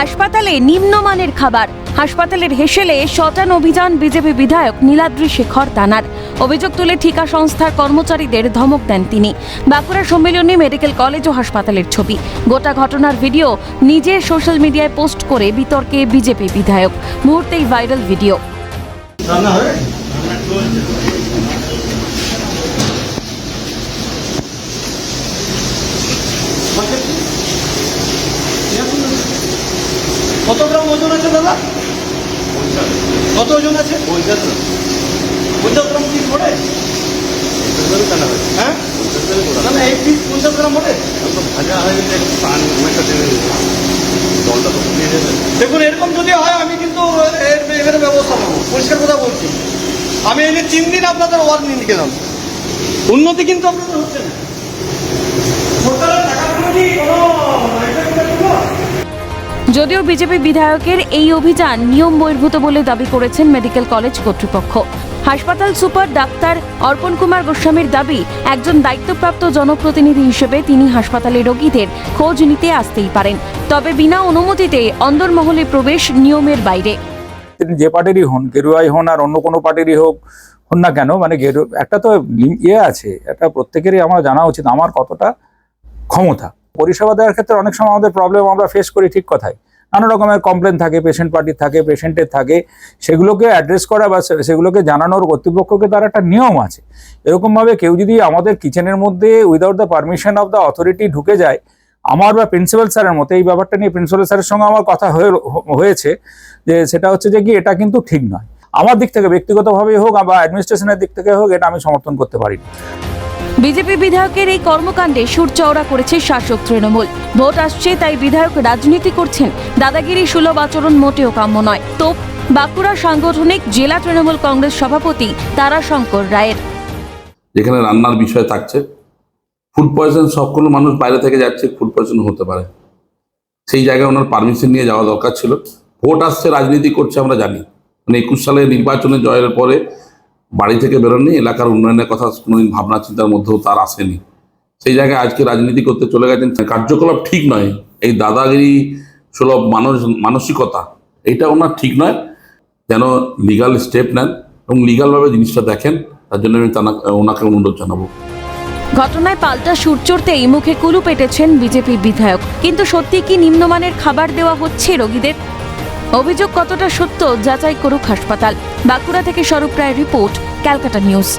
হাসপাতালে নিম্নমানের খাবার। হাসপাতালের হেসেলে শটান অভিযান বিজেপি বিধায়ক নীলাদ্রি শেখর দানার অভিযোগ তুলে ঠিকা সংস্থার কর্মচারীদের ধমক দেন তিনি। বাঁকুড়া সম্মেলনে মেডিকেল কলেজ ও হাসপাতালের ছবি। গোটা ঘটনার ভিডিও নিজে সোশ্যাল মিডিয়ায় পোস্ট করে বিতর্কে বিজেপি বিধায়ক। মুহূর্তেই ভাইরাল ভিডিও রান্না হবে কত গ্রাম ওজন আছে দাদা? কত ওজন আছে? পঞ্চাশ পঞ্চাশ গ্রাম হ্যাঁ? না গ্রাম হয়ে জলটা তো দেখুন, এরকম যদি হয়, আমি কিন্তু এর এবারে ব্যবস্থা নেব। পরিষ্কার কথা বলছি। আমি এনে তিন দিন আপনাদের ওয়ার্নিং গেলাম উন্নতি কিন্তু আপনাদের হচ্ছে না। যদিও বিজেপি বিধায়কের এই অভিযান নিয়ম বহির্ভূত বলে দাবি করেছেন মেডিকেল কলেজ কর্তৃপক্ষ। হাসপাতাল সুপার ডাক্তার অর্পণ কুমার গোস্বামীর দাবি, একজন দায়িত্বপ্রাপ্ত জনপ্রতিনিধি হিসেবে তিনি হাসপাতালে রোগীদের খোঁজ নিতে আসতেই পারেন। তবে বিনা অনুমতিতে অন্দরমহলে প্রবেশ নিয়মের বাইরে। যে পার্টিরই হন, গেরুয়াই হন আর অন্য কোনো পার্টিরই হোক, হন না কেন মানে গেরু একটা তো ইয়ে আছে, একটা প্রত্যেকেরই আমার জানা উচিত, আমার কতটা ক্ষমতা। পরিষেবা দেওয়ার ক্ষেত্রে অনেক সময় আমাদের প্রবলেম আমরা ফেস করি ঠিক কথাই। নানা রকমের কমপ্লেন থাকে পেশেন্ট পার্টির থাকে পেশেন্টের থাকে, সেগুলোকে অ্যাড্রেস করা বা সেগুলোকে জানানোর কর্তৃপক্ষকে তার একটা নিয়ম আছে। এরকমভাবে কেউ যদি আমাদের কিচেনের মধ্যে without the permission of the authority ঢুকে যায়, আমার বা প্রিন্সিপাল স্যারের মতো, এই ব্যাপারটা নিয়ে প্রিন্সিপাল স্যারের সঙ্গে আমার কথা হয়ে হয়েছে যে সেটা হচ্ছে যে কি, এটা কিন্তু ঠিক নয়। আমার দিক থেকে ব্যক্তিগতভাবেই হোক বা অ্যাডমিনিস্ট্রেশনের দিক থেকে হোক, এটা আমি সমর্থন করতে পারি। বিজেপি বিধায়কের এই কর্মকাণ্ডে সুর চওড়া করেছে শাসক তৃণমূল। ভোট আসছে, তাই বিধায়ক রাজনীতি করছেন। দাদাগিরি সুলভ আচরণ মোটেও কাম্য নয়। তো বাঁকুড়া সাংগঠনিক জেলা তৃণমূল কংগ্রেস সভাপতি তারাশঙ্কর রায়ের। যেখানে রান্নার বিষয় থাকছে। ফুড পয়জন সবগুলো মানুষ বাইরে থেকে যাচ্ছে ফুড পয়জন হতে পারে। সেই জায়গায় ওনার পারমিশন নিয়ে যাওয়া দরকার ছিল। ভোট আসছে, রাজনীতি করছে, আমরা জানি। মানে একুশ সালে নির্বাচনে জয়ের পরে বাড়ি থেকে বেরোননি, এলাকার উন্নয়নের কথা কোনোদিন ভাবনা চিন্তার মধ্যেও তার আসেনি। সেই জায়গায় আজকে রাজনীতি করতে চলে গেছেন কার্যকলাপ ঠিক নয়। এই দাদাগিরি সুলভ মানুষ, মানসিকতা, এটা ওনার ঠিক নয়। যেন লিগাল স্টেপ নেন এবং লিগালভাবে জিনিসটা দেখেন, তার জন্য আমি ওনাকে অনুরোধ জানাব। ঘটনায় পাল্টা সুর চড়তেই মুখে কুলু পেটেছেন বিজেপি বিধায়ক। কিন্তু সত্যি কি নিম্নমানের খাবার দেওয়া হচ্ছে রোগীদের? অভিযোগ কতটা সত্য যাচাই করুক হাসপাতাল। বাঁকুড়া থেকে স্বরূপ রায়ের রিপোর্ট ক্যালকাটা নিউজ।